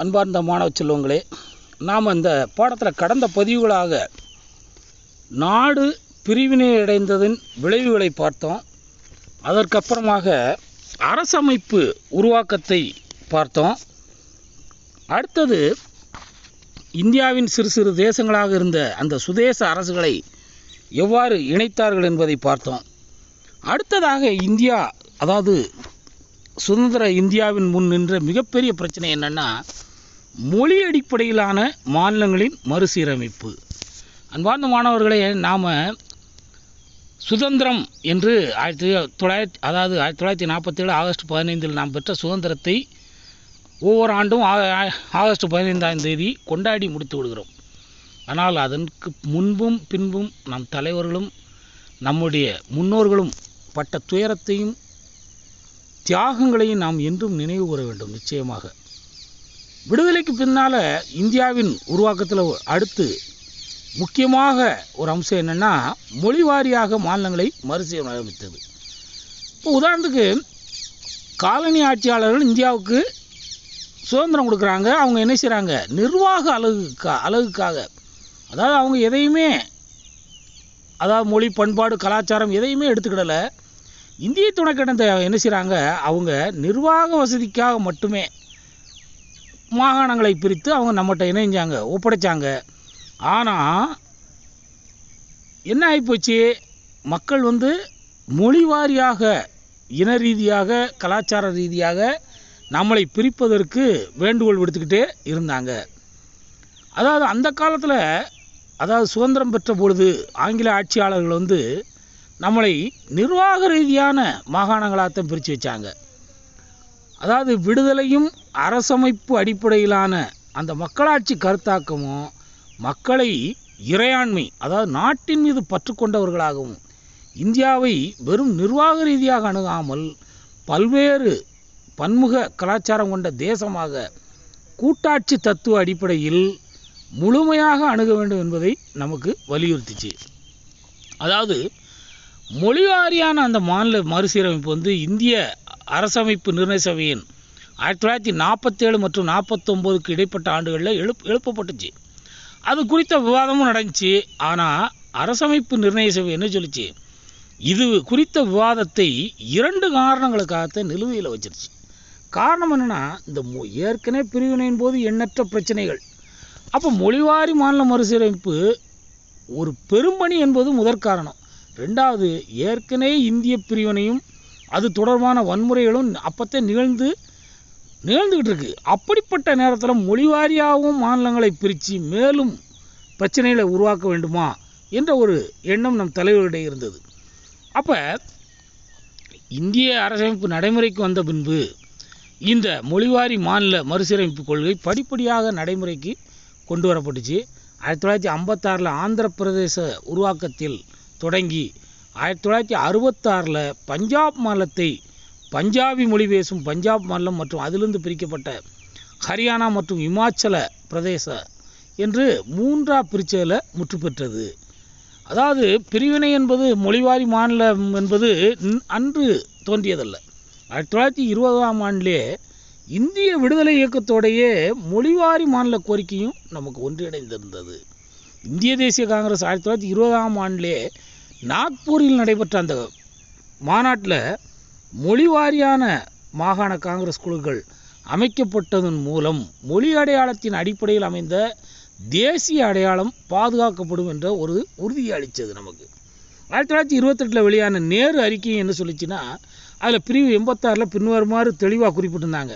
அன்பார்ந்த மாணவ செல்வங்களே நாம் இந்த பாடத்தில் கடந்த பதிவுகளாக நாடு பிரிவினை அடைந்ததின் விளைவுகளை பார்த்தோம். அதற்கப்புறமாக அரசமைப்பு உருவாக்கத்தை பார்த்தோம். அடுத்தது இந்தியாவின் சிறு சிறு தேசங்களாக இருந்த அந்த சுதேச அரசுகளை எவ்வாறு இணைத்தார்கள் என்பதை பார்த்தோம். அடுத்ததாக இந்தியா அதாவது சுதந்திர இந்தியாவின் முன் நின்ற மிகப்பெரிய பிரச்சனை என்னென்னா மொழி அடிப்படையிலான மாநிலங்களின் மறுசீரமைப்பு. அன்பார்ந்த மாணவர்களே நாம் சுதந்திரம் என்று ஆயிரத்தி தொள்ளாயிரத்தி அதாவது ஆயிரத்தி தொள்ளாயிரத்தி நாற்பத்தேழு ஆகஸ்ட் பதினைந்தில் நாம் பெற்ற சுதந்திரத்தை ஒவ்வொரு ஆண்டும் ஆகஸ்ட் பதினைந்தாம் தேதி கொண்டாடி முடித்து விடுகிறோம். ஆனால் அதற்கு முன்பும் பின்பும் நம் தலைவர்களும் நம்முடைய முன்னோர்களும் பட்ட துயரத்தையும் தியாகங்களையும் நாம் என்றும் நினைவு கூற வேண்டும் நிச்சயமாக. விடுதலைக்கு பின்னால் இந்தியாவின் உருவாக்கத்தில் அடுத்து முக்கியமாக ஒரு அம்சம் என்னென்னா மொழி வாரியாக மாநிலங்களை மறுசீரமைத்தது இப்போ உதாரணத்துக்கு காலனி ஆட்சியாளர்கள் இந்தியாவுக்கு சுதந்திரம் கொடுக்குறாங்க அவங்க என்ன செய்கிறாங்க நிர்வாக அழகுக்கா அழகுக்காக அதாவது அவங்க எதையுமே அதாவது மொழி பண்பாடு கலாச்சாரம் எதையுமே எடுத்துக்கிடலை. இந்திய துணைக்கண்டத்தை என்ன செய்கிறாங்க அவங்க நிர்வாக வசதிக்காக மட்டுமே மாகாணங்களை பிரித்து அவங்க நம்மகிட்ட இணைஞ்சாங்க ஒப்படைச்சாங்க. ஆனால் என்ன ஆகிப்போச்சு மக்கள் வந்து மொழி வாரியாக இன ரீதியாக கலாச்சார ரீதியாக நம்மளை பிரிப்பதற்கு வேண்டுகோள் விடுத்துக்கிட்டே இருந்தாங்க. அதாவது அந்த காலத்தில் அதாவது சுதந்திரம் பெற்ற பொழுது ஆங்கில ஆட்சியாளர்கள் வந்து நம்மளை நிர்வாக ரீதியான மாகாணங்களாகத்தான் பிரித்து வச்சாங்க. அதாவது விடுதலையும் அரசமைப்பு அடிப்படையிலான அந்த மக்களாட்சி கருத்தாக்கமும் மக்களை இறையாண்மை அதாவது நாட்டின் மீது பற்று கொண்டவர்களாகவும் இந்தியாவை வெறும் நிர்வாக ரீதியாக அணுகாமல் பல்வேறு பன்முக கலாச்சாரம் கொண்ட தேசமாக கூட்டாட்சி தத்துவ அடிப்படையில் முழுமையாக அணுக வேண்டும் என்பதை நமக்கு வலியுறுத்திச்சு. அதாவது மொழிவாரியான அந்த மாநில மறுசீரமைப்பு வந்து இந்திய அரசமைப்பு நிர்ணய சபையின் ஆயிரத்தி தொள்ளாயிரத்தி நாற்பத்தேழு மற்றும் நாற்பத்தொம்போதுக்கு இடைப்பட்ட ஆண்டுகளில் எழுப் எழுப்பப்பட்டுச்சு. அது குறித்த விவாதமும் நடந்துச்சு. ஆனால் அரசமைப்பு நிர்ணய சபை என்ன சொல்லிச்சு? இது குறித்த விவாதத்தை இரண்டு காரணங்களுக்காகத்தான் நிலுவையில் வச்சிருச்சு. காரணம் என்னென்னா இந்த ஏற்கனவே பிரிவினையின் போது எண்ணற்ற பிரச்சனைகள். அப்போ மொழிவாரி மாநில மறுசீரமைப்பு ஒரு பெரும்பணி என்பது முதற் காரணம். ரெண்டாவது ஏற்கனவே இந்திய பிரிவினையும் அது தொடர்பான வன்முறைகளும் அப்போத்தே நிகழ்ந்து நிகழ்ந்துக்கிட்டு இருக்கு. அப்படிப்பட்ட நேரத்தில் மொழிவாரியாகவும் மாநிலங்களை பிரித்து மேலும் பிரச்சனைகளை உருவாக்க வேண்டுமா என்ற ஒரு எண்ணம் நம் தலைவர்களிடையே இருந்தது. அப்போ இந்திய அரசமைப்பு நடைமுறைக்கு வந்த பின்பு இந்த மொழிவாரி மாநில மறுசீரமைப்பு கொள்கை படிப்படியாக நடைமுறைக்கு கொண்டு வரப்பட்டுச்சு. ஆயிரத்தி தொள்ளாயிரத்தி ஐம்பத்தாறில் ஆந்திர பிரதேச உருவாக்கத்தில் தொடங்கி ஆயிரத்தி தொள்ளாயிரத்தி அறுபத்தாறில் பஞ்சாப் மாநிலத்தை பஞ்சாபி மொழி பேசும் பஞ்சாப் மாநிலம் மற்றும் அதிலிருந்து பிரிக்கப்பட்ட ஹரியானா மற்றும் இமாச்சல பிரதேச என்று மூன்றா பிரிச்சதில் முற்று பெற்றது. அதாவது பிரிவினை என்பது மொழிவாரி மாநிலம் என்பது அன்று தோன்றியதல்ல. ஆயிரத்தி தொள்ளாயிரத்தி இருபதாம் ஆண்டிலே இந்திய விடுதலை இயக்கத்தோடையே மொழிவாரி மாநில கோரிக்கையும் நமக்கு ஒன்றிணைந்திருந்தது. இந்திய தேசிய காங்கிரஸ் ஆயிரத்தி தொள்ளாயிரத்தி இருபதாம் ஆண்டிலே நாக்பூரில் நடைபெற்ற அந்த மாநாட்டில் மொழிவாரியான மாகாண காங்கிரஸ் குழுக்கள் அமைக்கப்பட்டதன் மூலம் மொழி அடையாளத்தின் அடிப்படையில் அமைந்த தேசிய அடையாளம் பாதுகாக்கப்படும் என்ற ஒரு உறுதியை அளித்தது நமக்கு. ஆயிரத்தி தொள்ளாயிரத்தி இருபத்தெட்டில் வெளியான நேரு அறிக்கை என்ன சொல்லிச்சுன்னா அதில் பிரிவு எண்பத்தாறில் பின்வருமாறு தெளிவாக குறிப்பிட்டிருந்தாங்க.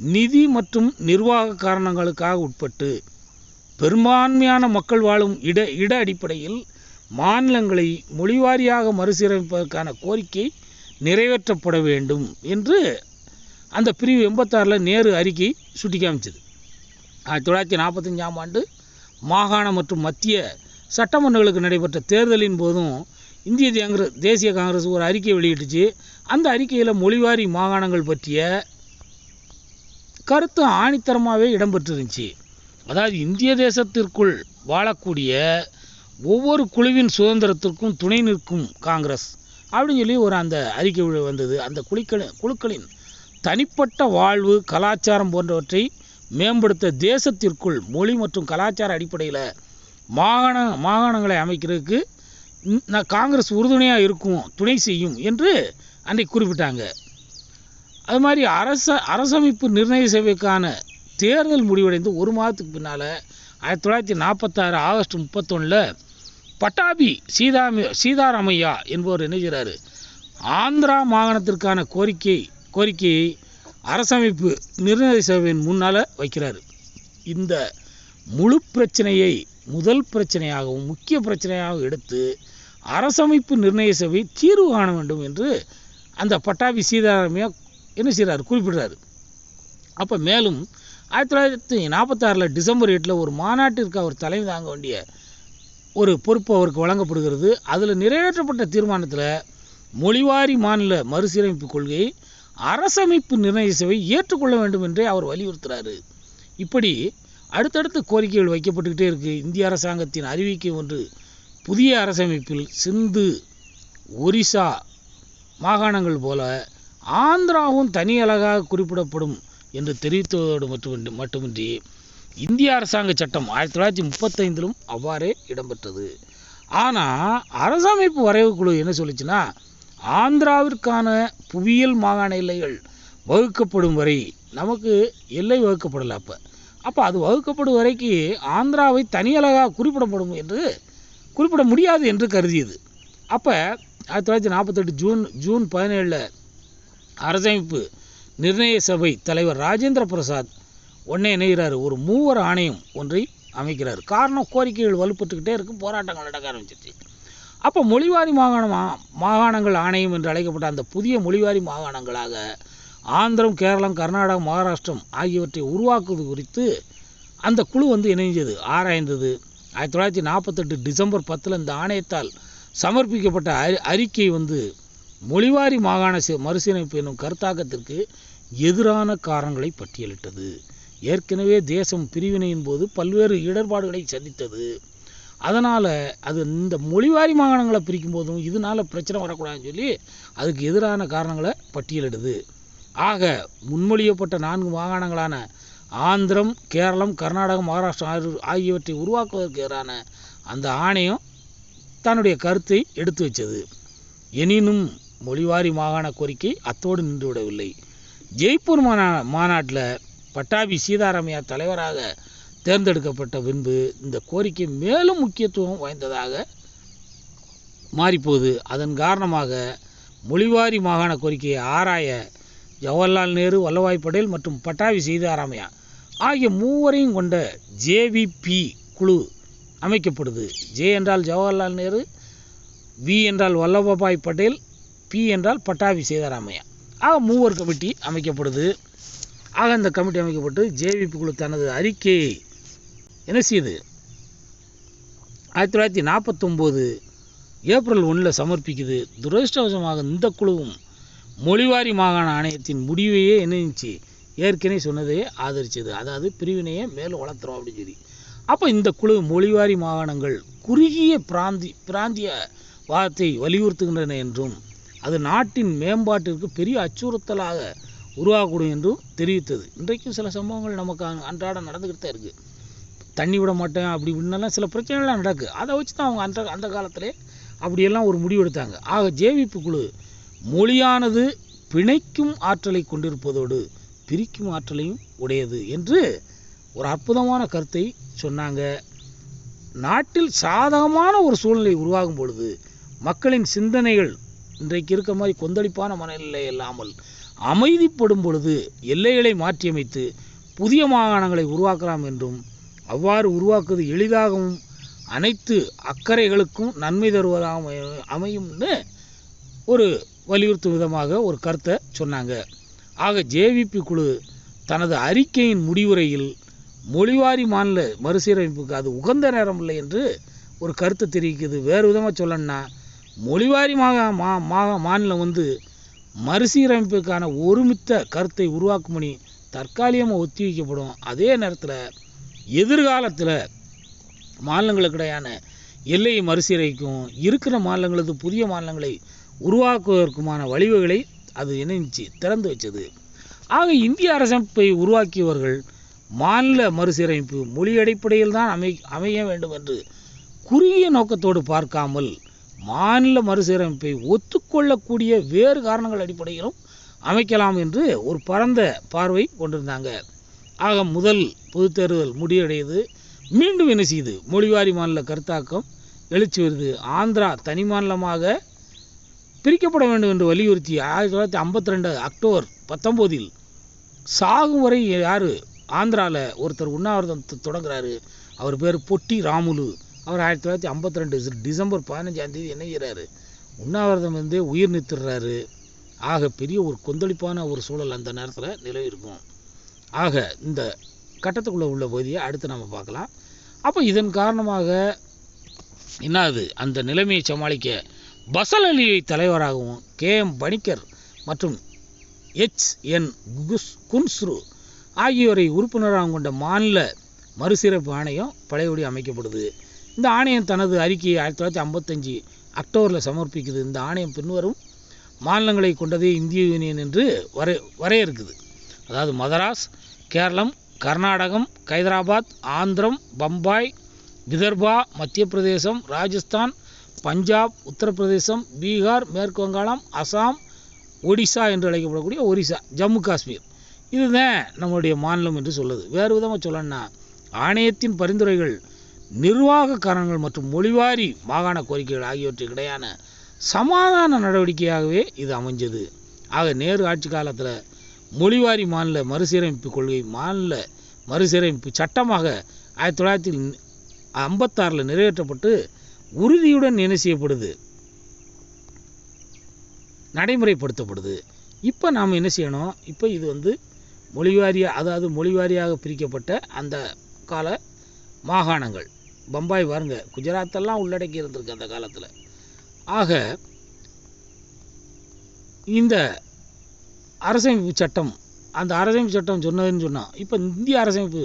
நிதி மற்றும் நிர்வாக காரணங்களுக்காக உட்பட்டு பெரும்பான்மையான மக்கள் வாழும் இட இட அடிப்படையில் மாநிலங்களை மொழிவாரியாக மறுசீரமைப்பதற்கான கோரிக்கை நிறைவேற்றப்பட வேண்டும் என்று அந்த பிரிவு எண்பத்தாறில் நேரு அறிக்கை சுட்டி காமிச்சது ஆயிரத்தி தொள்ளாயிரத்தி நாற்பத்தஞ்சாம் ஆண்டு மாகாண மற்றும் மத்திய சட்டமன்றங்களுக்கு நடைபெற்ற தேர்தலின் போதும் இந்திய காங்கிரஸ் தேசிய காங்கிரஸ் ஒரு அறிக்கை வெளியிட்டுச்சு. அந்த அறிக்கையில் மொழிவாரி மாகாணங்கள் பற்றிய கருத்து ஆணித்தரமாகவே இடம்பெற்றிருந்துச்சு. அதாவது இந்திய தேசத்திற்குள் வாழக்கூடிய ஒவ்வொரு குழுவின் சுதந்திரத்திற்கும் துணை நிற்கும் காங்கிரஸ் அப்படின்னு சொல்லி ஒரு அந்த அறிக்கை வந்தது. அந்த குழுக்கள் குழுக்களின் தனிப்பட்ட வாழ்வு கலாச்சாரம் போன்றவற்றை மேம்படுத்த தேசத்திற்குள் மொழி மற்றும் கலாச்சார அடிப்படையில் மாகாண மாகாணங்களை அமைக்கிறதுக்கு காங்கிரஸ் உறுதுணையாக இருக்கும் துணை செய்யும் என்று அன்றைக்கு குறிப்பிட்டாங்க. அது மாதிரி அரச அரசமைப்பு நிர்ணய சேவைக்கான தேர்தல் முடிவடைந்து ஒரு மாதத்துக்கு பின்னால் ஆயிரத்தி தொள்ளாயிரத்தி நாற்பத்தாறு ஆகஸ்ட் முப்பத்தொன்னில் பட்டாபி சீதாமி சீதாராமையா என்பவர் என்ன செய்கிறாரு ஆந்திரா மாகாணத்திற்கான கோரிக்கை கோரிக்கையை அரசமைப்பு நிர்ணய சபையின் முன்னால் வைக்கிறார். இந்த முழு பிரச்சனையை முதல் பிரச்சனையாகவும் முக்கிய பிரச்சனையாகவும் எடுத்து அரசமைப்பு நிர்ணய சபை தீர்வு காண வேண்டும் என்று அந்த பட்டாபி சீதாராமையா என்ன செய்கிறார் குறிப்பிடுறாரு. அப்போ மேலும் ஆயிரத்தி தொள்ளாயிரத்தி நாற்பத்தாறில் டிசம்பர் எட்டில் ஒரு மாநாட்டிற்கு அவர் தலைமை தாங்க வேண்டிய ஒரு பொறுப்பு அவருக்கு வழங்கப்படுகிறது. அதில் நிறைவேற்றப்பட்ட தீர்மானத்தில் மொழிவாரி மாநில மறுசீரமைப்பு கொள்கையை அரசமைப்பு நிர்ணய சபை ஏற்றுக்கொள்ள வேண்டும் என்றே அவர் வலியுறுத்துகிறாரு இப்படி அடுத்தடுத்து கோரிக்கைகள் வைக்கப்பட்டுக்கிட்டே இருக்குது இந்திய அரசாங்கத்தின் அறிவிக்கை ஒன்று புதிய அரசமைப்பில் சிந்து ஒரிசா மாகாணங்கள் போல ஆந்திராவும் தனி அழகாக குறிப்பிடப்படும் என்று தெரிவித்ததோடு மட்டுமின்றி மட்டுமின்றி இந்திய அரசாங்க சட்டம் ஆயிரத்தி தொள்ளாயிரத்தி முப்பத்தைந்திலும் அவ்வாறே இடம்பெற்றது. ஆனால் அரசமைப்பு வரைவு குழு என்ன சொல்லுச்சுன்னா ஆந்திராவிற்கான புவியியல் மாகாண எல்லைகள் வகுக்கப்படும் வரை நமக்கு எல்லை வகுக்கப்படலை அப்போ. அப்போ அது வகுக்கப்படும் வரைக்கு ஆந்திராவை தனியலகாக குறிப்பிடப்படும் என்று குறிப்பிட முடியாது என்று கருதியது. அப்போ ஆயிரத்தி தொள்ளாயிரத்தி நாற்பத்தெட்டு ஜூன் ஜூன் பதினேழில் அரசமைப்பு நிர்ணய சபை தலைவர் ராஜேந்திர பிரசாத் ஒன்றே இணைகிறார். ஒரு மூவர் ஆணையம் ஒன்றை அமைக்கிறார். காரணம் கோரிக்கைகள் வலுப்பட்டுக்கிட்டே இருக்கும் போராட்டங்கள் நடக்க ஆரம்பிச்சிருச்சு. அப்போ மொழிவாரி மாகாணம் மாகாணங்கள் ஆணையம் என்று அழைக்கப்பட்ட அந்த புதிய மொழிவாரி மாகாணங்களாக ஆந்திரம் கேரளம் கர்நாடகம் மகாராஷ்டிரம் ஆகியவற்றை உருவாக்குவது குறித்து அந்த குழு வந்து இணைஞ்சது ஆராய்ந்தது. ஆயிரத்தி தொள்ளாயிரத்தி நாற்பத்தெட்டு டிசம்பர் பத்தில் இந்த ஆணையத்தால் சமர்ப்பிக்கப்பட்ட அறி அறிக்கை வந்து மொழிவாரி மாகாண மறுசீரமைப்பு என்னும் கருத்தாக்கத்திற்கு எதிரான காரணங்களை பட்டியலிட்டது. ஏற்கனவே தேசம் பிரிவினையின் போது பல்வேறு இடர்பாடுகளை சந்தித்தது. அதனால் அது இந்த மொழிவாரி மாகாணங்களை பிரிக்கும் போதும் இதனால் பிரச்சனை வரக்கூடாதுன்னு சொல்லி அதுக்கு எதிரான காரணங்களை பட்டியலிடுது. ஆக முன்மொழியப்பட்ட நான்கு மாகாணங்களான ஆந்திரம் கேரளம் கர்நாடகம் மகாராஷ்டிரம் ஆகிய- ஆகியவற்றை உருவாக்குவதற்கு எதிரான அந்த ஆணையம் தன்னுடைய கருத்தை எடுத்து வச்சது. எனினும் மொழிவாரி மாகாண கோரிக்கை அத்தோடு நின்றுவிடவில்லை. ஜெய்ப்பூர் மாநா மாநாட்டில் பட்டாபி சீதாராமையா தலைவராக தேர்ந்தெடுக்கப்பட்ட பின்பு இந்த கோரிக்கை மேலும் முக்கியத்துவம் வாய்ந்ததாக மாறிப்போகுது. அதன் காரணமாக மொழிவாரி மாகாண கோரிக்கையை ஆராய ஜவஹர்லால் நேரு வல்லபாய் படேல் மற்றும் பட்டாபி சீதாராமையா ஆகிய மூவரையும் கொண்ட ஜேவிபி குழு அமைக்கப்படுது. ஜே என்றால் ஜவஹர்லால் நேரு வி என்றால் வல்லபாய் பட்டேல் பி என்றால் பட்டாபி சீதாராமையா ஆக மூவர் கமிட்டி அமைக்கப்படுது. ஆக இந்த கமிட்டி அமைக்கப்பட்டு ஜேவிபி குழு தனது அறிக்கையை என்ன செய்யுது? ஆயிரத்தி தொள்ளாயிரத்தி நாற்பத்தொம்போது ஏப்ரல் ஒன்றில் சமர்ப்பிக்குது. துரதிருஷ்டவசமாக இந்த குழுவும் மொழிவாரி மாகாண ஆணையத்தின் முடிவையே என்னச்சு ஏற்கனவே சொன்னதையே ஆதரிச்சது. அதாவது பிரிவினையை மேலும் வளர்த்துறோம் அப்படின்னு சொல்லி. அப்போ இந்த குழு மொழிவாரி மாகாணங்கள் குறுகிய பிராந்தி பிராந்திய வாதத்தை வலியுறுத்துகின்றன என்றும் அது நாட்டின் மேம்பாட்டிற்கு பெரிய அச்சுறுத்தலாக உருவாகக்கூடும் என்றும் தெரிவித்தது. இன்றைக்கும் சில சம்பவங்கள் நமக்கு அன்றாடம் நடந்துக்கிட்டு தான் இருக்குது தண்ணி விட மாட்டேன் அப்படி இப்படின்னெல்லாம் சில பிரச்சனைகள்லாம் நடக்கு. அதை வச்சு தான் அவங்க அந்த அந்த காலத்திலே அப்படியெல்லாம் ஒரு முடிவு எடுத்தாங்க. ஆக ஜேவிபி குழு மொழியானது பிணைக்கும் ஆற்றலை கொண்டிருப்பதோடு பிரிக்கும் ஆற்றலையும் உடையது என்று ஒரு அற்புதமான கருத்தை சொன்னாங்க. நாட்டில் சாதகமான ஒரு சூழ்நிலை உருவாகும் பொழுது மக்களின் சிந்தனைகள் இன்றைக்கு இருக்க மாதிரி கொந்தளிப்பான மனநிலை இல்லாமல் அமைதிப்படும் பொழுது எல்லைகளை மாற்றியமைத்து புதிய மாகாணங்களை உருவாக்கலாம் என்றும் அவ்வாறு உருவாக்குவது எளிதாகவும் அனைத்து அக்கறைகளுக்கும் நன்மை தருவதாக அமையும்னு ஒரு வலியுறுத்தும் விதமாக ஒரு கருத்தை சொன்னாங்க. ஆக ஜேவிபி குழு தனது அறிக்கையின் முடிவுரையில் மொழிவாரி மாநில மறுசீரமைப்புக்கு அது உகந்த நேரம் இல்லை என்று ஒரு கருத்தை தெரிவிக்குது வேறு விதமாக சொல்லணும்னா மொழிவாரி மாக மா மா- மாநிலம் வந்து மறுசீரமைப்புக்கான ஒருமித்த கருத்தை உருவாக்கும் பணி தற்காலிகமாக ஒத்தி வைக்கப்படும். அதே நேரத்தில் எதிர்காலத்தில் மாநிலங்களுக்கிடையான எல்லையை மறுசீரமைக்கும். இருக்கிற மாநிலங்களது புதிய மாநிலங்களை உருவாக்குவதற்குமான வழிவுகளை அது இணைஞ்சி திறந்து வச்சது. ஆக இந்திய அரசமைப்பை உருவாக்கியவர்கள் மாநில மறுசீரமைப்பு மொழி அடிப்படையில் தான் அமை அமைய வேண்டும் என்று குறுகிய நோக்கத்தோடு பார்க்காமல் மாநில மறுசீரமைப்பை ஒத்துக்கொள்ளக்கூடிய வேறு காரணங்கள் அடிப்படையிலும் அமைக்கலாம் என்று ஒரு பரந்த பார்வை கொண்டிருந்தாங்க. ஆக முதல் பொது தேர்தல் முடிவடையுது. மீண்டும் என்ன செய்யுது மொழிவாரி மாநில கருத்தாக்கம் எழுச்சி வருது. ஆந்திரா தனி மாநிலமாக பிரிக்கப்பட வேண்டும் என்று வலியுறுத்தி ஆயிரத்தி தொள்ளாயிரத்தி ஐம்பத்தி ரெண்டு அக்டோபர் பத்தொம்போதில் சாகும் வரை யார்? ஆந்திராவில் ஒருத்தர் உண்ணாவிரதம் தொடங்குறாரு. அவர் பேர் பொட்டி ராமுலு. அவர் ஆயிரத்தி தொள்ளாயிரத்தி ஐம்பத்தி ரெண்டு டிசம்பர் பதினஞ்சாம் தேதி என்ன செய்கிறாரு உண்ணாவிரதம் வந்து உயிர் நிறுத்துறாரு ஆக பெரிய ஒரு கொந்தளிப்பான ஒரு சூழல் அந்த நேரத்தில் நிலவி இருக்கும் ஆக இந்த கட்டத்துக்குள்ளே உள்ள பகுதியை அடுத்து நம்ம பார்க்கலாம். அப்போ இதன் காரணமாக என்னாது? அந்த நிலைமையை சமாளிக்க பசல் அலியை தலைவராகவும் கே எம் பணிக்கர் மற்றும் எச் என் குஸ் குன்ஸ்ரு ஆகியோரை உறுப்பினராக கொண்ட மாநில மறுசீரமைப்பு ஆணையம் பழையபடி அமைக்கப்படுது. இந்த ஆணையம் தனது அறிக்கையை ஆயிரத்தி தொள்ளாயிரத்தி ஐம்பத்தஞ்சு அக்டோபரில் சமர்ப்பிக்குது. இந்த ஆணையம் பின்வரும் மாநிலங்களை கொண்டதே இந்திய யூனியன் என்று வரை வரையறுக்குது. அதாவது மதராஸ் கேரளம் கர்நாடகம் ஹைதராபாத் ஆந்திரம் பம்பாய் விதர்பா மத்திய பிரதேசம் ராஜஸ்தான் பஞ்சாப் உத்தரப்பிரதேசம் பீகார் மேற்கு வங்காளம் அசாம் ஒடிசா என்று அழைக்கப்படக்கூடிய ஒரிசா ஜம்மு காஷ்மீர். இதுதான் நம்முடைய மாநிலம் என்று சொல்லுது. வேறு விதமாக சொல்லணும்னா ஆணையத்தின் பரிந்துரைகள் நிர்வாக காரணங்கள் மற்றும் மொழிவாரி மாகாண கோரிக்கைகள் ஆகியவற்றுக்கிடையான சமாதான நடவடிக்கையாகவே இது அமைஞ்சது. ஆக நேரு ஆட்சி காலத்தில் மொழிவாரி மாநில மறுசீரமைப்பு கொள்கை மாநில மறுசீரமைப்பு சட்டமாக ஆயிரத்தி தொள்ளாயிரத்தி ஐம்பத்தாறில் நிறைவேற்றப்பட்டு உறுதியுடன் என்ன செய்யப்படுது? நடைமுறைப்படுத்தப்படுது. இப்போ நாம் என்ன செய்யணும்? இப்போ இது வந்து மொழிவாரியாக அதாவது மொழிவாரியாக பிரிக்கப்பட்ட அந்த கால மாகாணங்கள். பம்பாய் பாருங்க. குஜராத்தெல்லாம் உள்ளடக்கி இருந்திருக்கு அந்த காலத்தில். ஆக இந்த அரசமைப்பு சட்டம் அந்த அரசமைப்பு சட்டம் சொன்னதுன்னு சொன்னால் இப்போ இந்திய அரசமைப்பு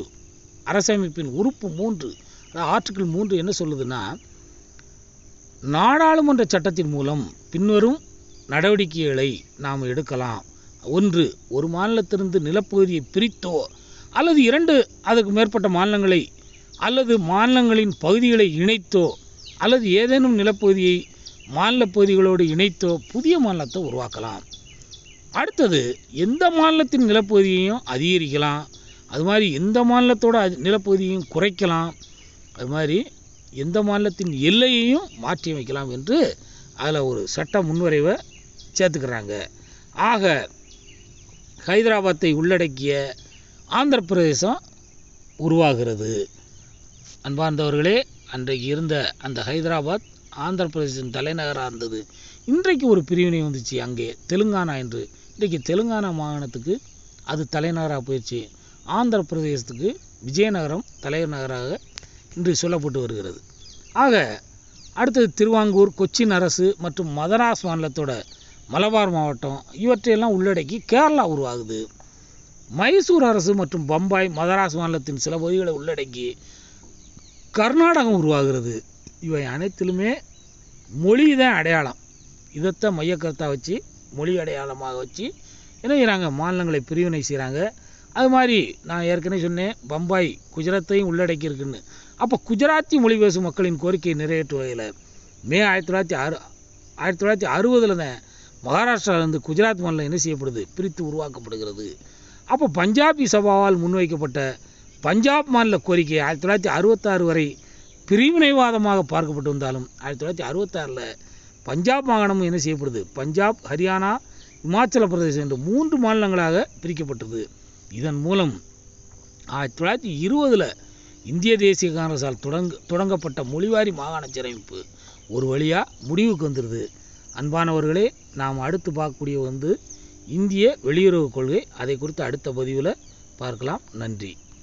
அரசமைப்பின் உறுப்பு மூன்று அதாவது ஆர்டிக்கிள் மூன்று என்ன சொல்லுதுன்னா நாடாளுமன்ற சட்டத்தின் மூலம் பின்வரும் நடவடிக்கைகளை நாம் எடுக்கலாம். ஒன்று ஒரு மாநிலத்திலிருந்து நிலப்பகுதியை பிரித்தோ அல்லது இரண்டு அதுக்கு மேற்பட்ட மாநிலங்களை அல்லது மாநிலங்களின் பகுதிகளை இணைத்தோ அல்லது ஏதேனும் நிலப்பகுதியை மாநில பகுதிகளோடு இணைத்தோ புதிய மாநிலத்தை உருவாக்கலாம். அடுத்தது எந்த மாநிலத்தின் நிலப்பகுதியையும் அதிகரிக்கலாம். அது மாதிரி எந்த மாநிலத்தோட நிலப்பகுதியையும் குறைக்கலாம். அது மாதிரி எந்த மாநிலத்தின் எல்லையையும் மாற்றி அமைக்கலாம் என்று அதில் ஒரு சட்ட முன்வரைவை சேர்த்துக்கிறாங்க. ஆக ஹைதராபாத்தை உள்ளடக்கிய ஆந்திர பிரதேசம் உருவாகிறது. அன்பார்ந்தவர்களே அன்றைக்கு இருந்த அந்த ஹைதராபாத் ஆந்திர பிரதேசத்தின் தலைநகராக இருந்தது. இன்றைக்கு ஒரு பிரிவினை வந்துச்சு அங்கே தெலுங்கானா என்று. இன்றைக்கு தெலுங்கானா மாகாணத்துக்கு அது தலைநகராக போயிடுச்சு. ஆந்திர பிரதேசத்துக்கு விஜயநகரம் தலைநகராக இன்று சொல்லப்பட்டு வருகிறது. ஆக அடுத்தது திருவாங்கூர் கொச்சின் அரசு மற்றும் மதராஸ் மாநிலத்தோட மலபார் மாவட்டம் இவற்றையெல்லாம் உள்ளடக்கி கேரளா உருவாகுது. மைசூர் அரசு மற்றும் பம்பாய் மதராஸ் மாநிலத்தின் சில பகுதிகளை உள்ளடக்கி கர்நாடகம் உருவாகிறது. இவை அனைத்திலுமே மொழி தான் அடையாளம். இதைத்தான் மையக்கருத்தாக வச்சு மொழி அடையாளமாக வச்சு என்ன செய்கிறாங்க மாநிலங்களை பிரிவினை செய்கிறாங்க அது மாதிரி நான் ஏற்கனவே சொன்னேன் பம்பாய் குஜராத்தையும் உள்ளடக்கி இருக்குன்னு அப்போ குஜராத்தி மொழி பேசும் மக்களின் கோரிக்கையை நிறைவேற்று வகையில் மே ஆயிரத்தி தொள்ளாயிரத்தி அறு ஆயிரத்தி தொள்ளாயிரத்தி அறுபதில் தான் மகாராஷ்டிராவிலிருந்து குஜராத் மாநிலம் என்ன செய்யப்படுது? பிரித்து உருவாக்கப்படுகிறது. அப்போ பஞ்சாபி சபாவால் முன்வைக்கப்பட்ட பஞ்சாப் மாநில கோரிக்கை ஆயிரத்தி தொள்ளாயிரத்தி அறுபத்தாறு வரை பிரிவினைவாதமாக பார்க்கப்பட்டு வந்தாலும் ஆயிரத்தி தொள்ளாயிரத்தி அறுபத்தாறில் பஞ்சாப் மாகாணமும் என்ன செய்யப்படுது? பஞ்சாப் ஹரியானா இமாச்சல பிரதேசம் என்று மூன்று மாநிலங்களாக பிரிக்கப்பட்டது. இதன் மூலம் ஆயிரத்தி தொள்ளாயிரத்தி இருபதில் இந்திய தேசிய காங்கிரஸால் தொடங்க தொடங்கப்பட்ட மொழிவாரி மாகாண சீரமைப்பு ஒரு வழியாக முடிவுக்கு வந்துடுது அன்பானவர்களே நாம் அடுத்து பார்க்கக்கூடிய வந்து இந்திய வெளியுறவு கொள்கை அதை குறித்து அடுத்த பதிவில் பார்க்கலாம். நன்றி.